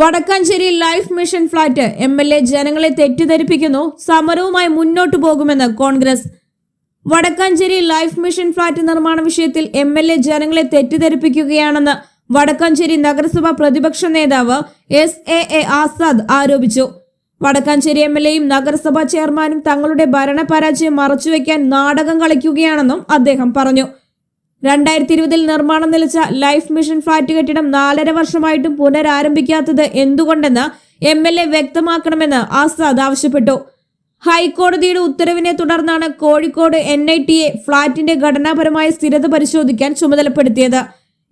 Vadakkanchery life mission flat M L A ജനങ്ങളെ തെറ്റിദ്ധരിപ്പിക്കുന്നു. സമരവുമായി മുന്നോട്ടു പോകുമെന്ന് Congress. Vadakkanchery life mission flat നിർമ്മാണ വിഷയത്തിൽ എം എൽ എ ജനങ്ങളെ തെറ്റിദ്ധരിപ്പിക്കുകയാണെന്ന് വടക്കാഞ്ചേരി നഗരസഭാ പ്രതിപക്ഷ നേതാവ് എസ് എ എ ആസാദ് ആരോപിച്ചു. വടക്കാഞ്ചേരി എം എൽ എയും നഗരസഭാ ചെയർമാനും തങ്ങളുടെ ഭരണപരാജയം മറച്ചുവെക്കാൻ നാടകം കളിക്കുകയാണെന്നും അദ്ദേഹം പറഞ്ഞു. രണ്ടായിരത്തി ഇരുപതിൽ നിർമ്മാണം നിലച്ച ലൈഫ് മിഷൻ ഫ്ളാറ്റ് കെട്ടിടം നാലര വർഷമായിട്ടും പുനരാരംഭിക്കാത്തത് എന്തുകൊണ്ടെന്ന് എം എൽ എ വ്യക്തമാക്കണമെന്ന് ആസാദ് ആവശ്യപ്പെട്ടു. ഹൈക്കോടതിയുടെ ഉത്തരവിനെ തുടർന്നാണ് കോഴിക്കോട് എൻ ഐ ടിയെ ഫ്ളാറ്റിന്റെ ഘടനാപരമായ സ്ഥിരത പരിശോധിക്കാൻ ചുമതലപ്പെടുത്തിയത്.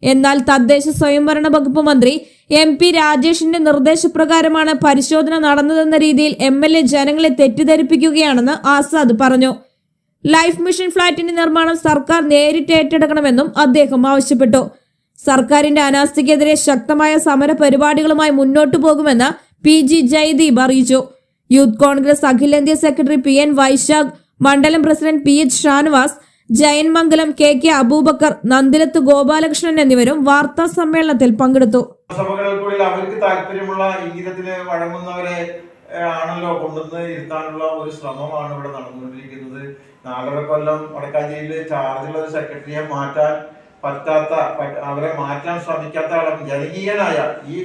എന്നാൽ തദ്ദേശ സ്വയംഭരണ വകുപ്പ് മന്ത്രി എം പി രാജേഷിന്റെ നിർദ്ദേശപ്രകാരമാണ് പരിശോധന നടന്നതെന്ന രീതിയിൽ എം എൽ എ ജനങ്ങളെ തെറ്റിദ്ധരിപ്പിക്കുകയാണെന്ന് ആസാദ് പറഞ്ഞു. ലൈഫ് മിഷൻ ഫ്ളാറ്റിന്റെ നിർമ്മാണം സർക്കാർ നേരിട്ട് ഏറ്റെടുക്കണമെന്നും അദ്ദേഹം ആവശ്യപ്പെട്ടു. സർക്കാരിന്റെ അനാസ്ഥയ്ക്കെതിരെ ശക്തമായ സമര പരിപാടികളുമായി മുന്നോട്ടു പോകുമെന്ന് പി ജി ജയദീപ് അറിയിച്ചു. യൂത്ത് കോൺഗ്രസ് അഖിലേന്ത്യാ സെക്രട്ടറി പി എൻ വൈശാഖ് മണ്ഡലം president P H Shanavas Jayanmangalam K K Abubakar Nandilath Gopalakrishnan എന്നിവരും വാർത്താ സമ്മേളനത്തിൽ പങ്കെടുത്തു. സഭകൾക്കുള്ളിൽ അവർക്ക് താല്പര്യമുള്ള ഇംഗിതത്തിന് വഴങ്ങുന്നവരെ ആണല്ലോ കൊണ്ടുവന്ന് ഇരുത്താനുള്ള ഒരു ശ്രമമാണ് ഇവിടെ നടന്നുകൊണ്ടിരിക്കുന്നത്. നാലര കൊല്ലം വടക്കാഞ്ചേരിയിൽ ചാർജുള്ള ഒരു സെക്രട്ടറിയെ മാറ്റാൻ പറ്റാത്ത അവരെ മാറ്റാൻ ശ്രമിക്കാത്ത ആളും ജനകീയനായ ഈ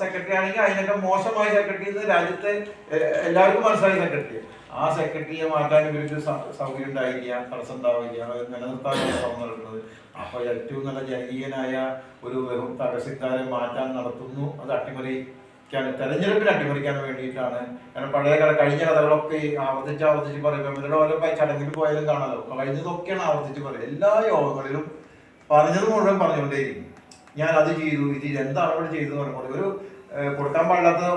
സെക്രട്ടറി ആണെങ്കിൽ അതിനൊക്കെ മോശമായ സെക്രട്ടറി രാജ്യത്തെ എല്ലാവർക്കും മനസ്സിലായ സെക്രട്ടറി ആ സെക്രട്ടറിയെ മാറ്റാൻ ഇവർക്ക് സൗകര്യം ഉണ്ടായില്ല തടസ്സം ഉണ്ടാവില്ല നിലനിർത്താനുള്ള ശ്രമം നടക്കുന്നത് അപ്പൊ ഏറ്റവും നല്ല ജനകീയനായ ഒരു വെറും തടസ്സക്കാരെ മാറ്റാൻ നടത്തുന്നു. അത് അട്ടിമറിക്കാൻ തെരഞ്ഞെടുപ്പിൽ അട്ടിമറിക്കാൻ വേണ്ടിയിട്ടാണ്. കാരണം പഴയ കഥ കഴിഞ്ഞ കഥകളൊക്കെ ആവർത്തിച്ച് ആവർത്തിച്ച് പറയുമ്പോൾ ഇവരുടെ ഓരോ ചടങ്ങിൽ പോയാലും കാണാലോ. കഴിഞ്ഞതൊക്കെയാണ് ആവർത്തിച്ച് പറയുന്നത് എല്ലാ യോഗങ്ങളിലും പറഞ്ഞത് മുഴുവൻ പറഞ്ഞുകൊണ്ടേയിരിക്കും. ഞാൻ അത് ചെയ്തു ഇത് എന്താണ് ഇവിടെ ചെയ്തു എന്ന് ഒരു കൊടുക്കാൻ പാടില്ലാത്ത